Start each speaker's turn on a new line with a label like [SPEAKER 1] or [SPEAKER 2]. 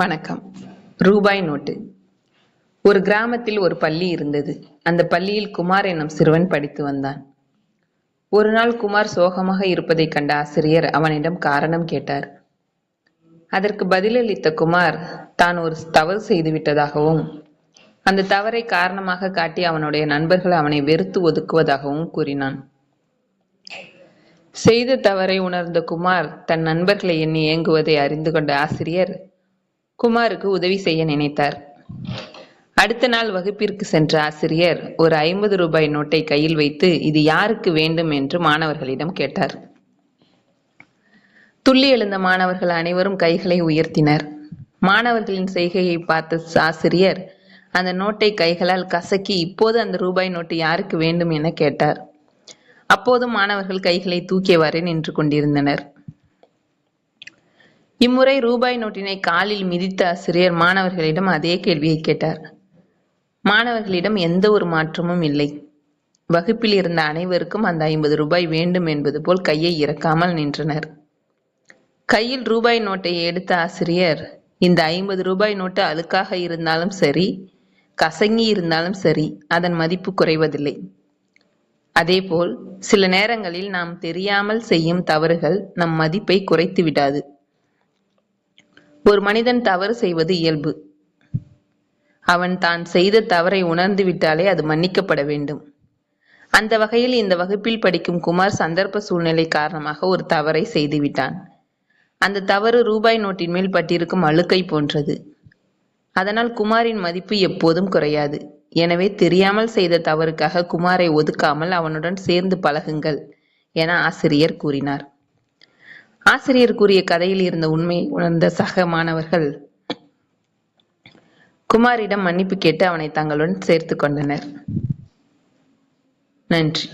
[SPEAKER 1] வணக்கம். ரூபாய் நோட்டு. ஒரு கிராமத்தில் ஒரு பள்ளி இருந்தது. அந்த பள்ளியில் குமார் என்னும் சிறுவன் படித்து வந்தான். ஒரு நாள் குமார் சோகமாக இருப்பதைக் கண்ட ஆசிரியர் அவனிடம் காரணம் கேட்டார். அதற்கு பதிலளித்த குமார் தான் ஒரு தவறு செய்துவிட்டதாகவும் அந்த தவறை காரணமாக காட்டி அவனுடைய நண்பர்கள் அவனை வெறுத்து ஒதுக்குவதாகவும் கூறினான். செய்த தவறை உணர்ந்த குமார் தன் நண்பர்களை எண்ணி இயங்குவதை அறிந்து கொண்ட ஆசிரியர் குமாருக்கு உதவி செய்ய நினைத்தார். அடுத்த நாள் வகுப்பிற்கு சென்ற ஆசிரியர் ஒரு ஐம்பது ரூபாய் நோட்டை கையில் வைத்து இது யாருக்கு வேண்டும் என்று மாணவர்களிடம் கேட்டார். துள்ளி எழுந்த மாணவர்கள் அனைவரும் கைகளை உயர்த்தினர். மாணவர்களின் செய்கையை பார்த்த ஆசிரியர் அந்த நோட்டை கைகளால் கசக்கி இப்போது அந்த ரூபாய் நோட்டு யாருக்கு வேண்டும் என கேட்டார். அப்போதும் மாணவர்கள் கைகளை தூக்கியவாறே நின்று கொண்டிருந்தனர். இம்முறை ரூபாய் நோட்டினை காலில் மிதித்த ஆசிரியர் மாணவர்களிடம் அதே கேள்வியை கேட்டார். மாணவர்களிடம் எந்த ஒரு மாற்றமும் இல்லை. வகுப்பில் இருந்த அனைவருக்கும் அந்த ஐம்பது ரூபாய் வேண்டும் என்பது போல் கையை இறக்காமல் நின்றனர். கையில் ரூபாய் நோட்டை எடுத்த ஆசிரியர் இந்த ஐம்பது ரூபாய் நோட்டு அழுக்காக இருந்தாலும் சரி கசங்கி இருந்தாலும் சரி அதன் மதிப்பு குறைவதில்லை. அதேபோல் சில நேரங்களில் நாம் தெரியாமல் செய்யும் தவறுகள் நம் மதிப்பை குறைத்து விடாது. ஒரு மனிதன் தவறு செய்வது இயல்பு. அவன் தான் செய்த தவறை உணர்ந்து விட்டாலே அது மன்னிக்கப்பட வேண்டும். அந்த வகையில் இந்த வகுப்பில் படிக்கும் குமார் சந்தர்ப்ப சூழ்நிலை காரணமாக ஒரு தவறை செய்துவிட்டான் அந்த தவறு ரூபாய் நோட்டின் மேல் பட்டிருக்கும் அழுக்கை போன்றது. அதனால் குமாரின் மதிப்பு எப்போதும் குறையாது. எனவே தெரியாமல் செய்த தவறுக்காக குமாரை ஒதுக்காமல் அவனுடன் சேர்ந்து பழகுங்கள் என ஆசிரியர் கூறினார். ஆசிரியர் கூறிய கதையில் இருந்த உண்மையை உணர்ந்த சக மாணவர்கள் குமாரிடம் மன்னிப்பு கேட்டு அவனை தங்களுடன் சேர்த்து கொண்டனர். நன்றி.